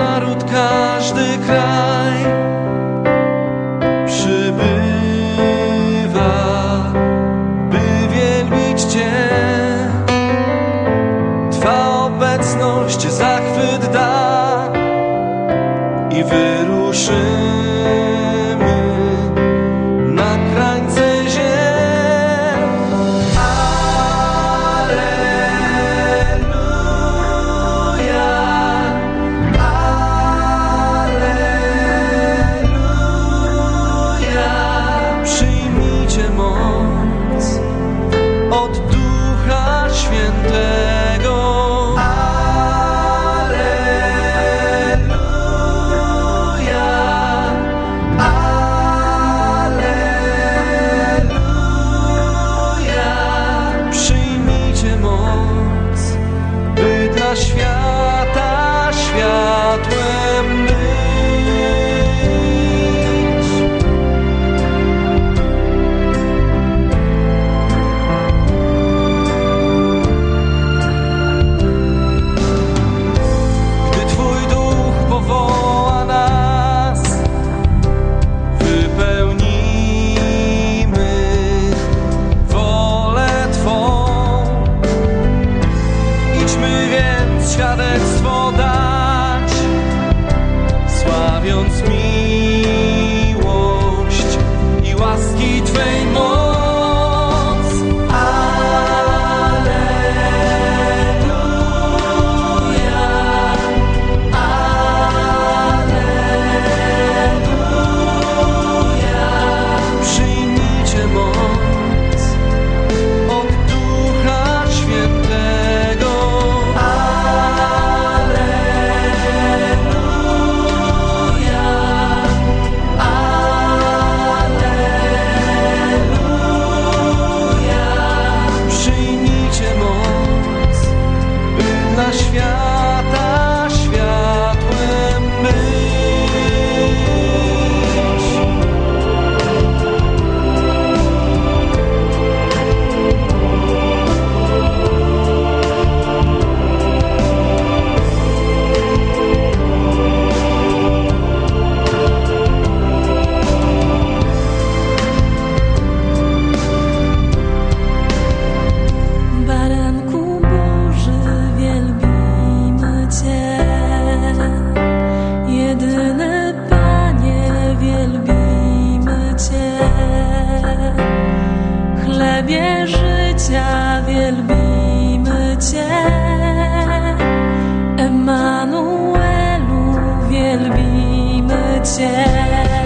naród, każdy kraj przybywa, by wielbić Cię. Twa obecność zachwyt da i wyruszy. świadectwo dać, sławiąc skarbie życia wielbimy Cię. Emanuelu, wielbimy Cię.